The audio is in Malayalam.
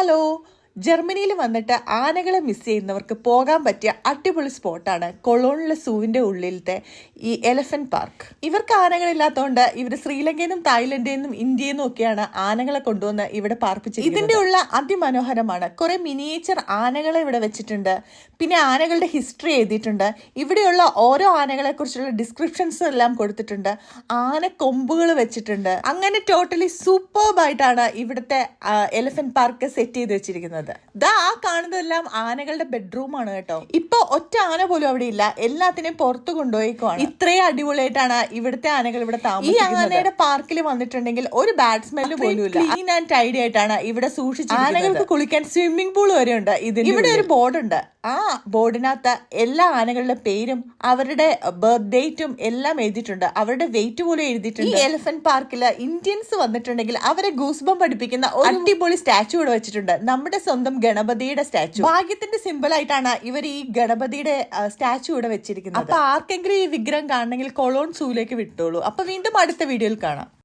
Hello. ജർമ്മനിയിൽ വന്നിട്ട് ആനകളെ മിസ് ചെയ്യുന്നവർക്ക് പോകാൻ പറ്റിയ അടിപൊളി സ്പോട്ടാണ് കൊളോണിലെ സൂവിന്റെ ഉള്ളിലത്തെ ഈ എലഫന്റ് പാർക്ക് ഇവർക്ക് ആനകളില്ലാത്തതുകൊണ്ട് ഇവർ ശ്രീലങ്കയിൽ നിന്നും തായ്ലൻഡിൽ നിന്നും ഇന്ത്യയിൽ നിന്നും ഒക്കെയാണ് ആനകളെ കൊണ്ടുവന്ന് ഇവിടെ പാർപ്പിച്ചത് ഇതിന്റെ ഉള്ള അതിമനോഹരമാണ്. കുറെ മിനിയേച്ചർ ആനകളെ ഇവിടെ വെച്ചിട്ടുണ്ട്. പിന്നെ ആനകളുടെ ഹിസ്റ്ററി എഴുതിയിട്ടുണ്ട്. ഇവിടെയുള്ള ഓരോ ആനകളെ കുറിച്ചുള്ള ഡിസ്ക്രിപ്ഷൻസ് എല്ലാം കൊടുത്തിട്ടുണ്ട്. ആന കൊമ്പുകൾ വെച്ചിട്ടുണ്ട്. അങ്ങനെ ടോട്ടലി സൂപ്പർബായിട്ടാണ് ഇവിടുത്തെ എലിഫന്റ് പാർക്ക് സെറ്റ് ചെയ്ത് വെച്ചിരിക്കുന്നത്. ദാ ആ കാണുന്നതെല്ലാം ആനകളുടെ ബെഡ്റൂം ആണ് കേട്ടോ. ഇപ്പൊ ഒറ്റ ആന പോലും അവിടെ ഇല്ല. എല്ലാത്തിനെയും പുറത്തു കൊണ്ടുപോയിക്കുവാണ്. ഇത്രയും അടിപൊളിയായിട്ടാണ് ഇവിടുത്തെ ആനകൾ ഇവിടെ താമസിക്കുന്നത്. ഈ ആനയുടെ പാർക്കിൽ വന്നിട്ടുണ്ടെങ്കിൽ ഒരു ബാഡ് സ്മെല്ല് പോലും ഇല്ല. ക്ലീൻ ആൻഡ് ടൈഡി ആയിട്ടാണ് ഇവിടെ സൂക്ഷിച്ചു ആനകൾക്ക് കുളിക്കാൻ സ്വിമ്മിംഗ് പൂൾ വരെ ഉണ്ട്. ഇതിന് ഇവിടെ ഒരു ബോർഡ് ഉണ്ട്. ആ ബോർഡിനകത്ത് എല്ലാ ആനകളുടെ പേരും അവരുടെ ബർത്ത് ഡേറ്റും എല്ലാം എഴുതിയിട്ടുണ്ട്. അവരുടെ വെയിറ്റ് പോലും എഴുതിയിട്ടുണ്ട്. ഈ എലിഫന്റ് പാർക്കിൽ ഇന്ത്യൻസ് വന്നിട്ടുണ്ടെങ്കിൽ അവരെ ഗൂസ്ബം പഠിപ്പിക്കുന്ന ഒരു അടിപൊളി സ്റ്റാച്ചു ഇവിടെ വെച്ചിട്ടുണ്ട്. നമ്മുടെ സ്വന്തം ഗണപതിയുടെ സ്റ്റാച്ചു. ഭാഗ്യത്തിന്റെ സിമ്പിൾ ആയിട്ടാണ് ഇവർ ഈ ഗണപതിയുടെ സ്റ്റാച്ചു ഇവിടെ വെച്ചിരിക്കുന്നത്. അപ്പൊ ആർക്കെങ്കിലും ഈ വിഗ്രഹം കാണണമെങ്കിൽ കൊളോൺ സൂയിലേക്ക് വിട്ടോളൂ. അപ്പൊ വീണ്ടും അടുത്ത വീഡിയോയിൽ കാണാം.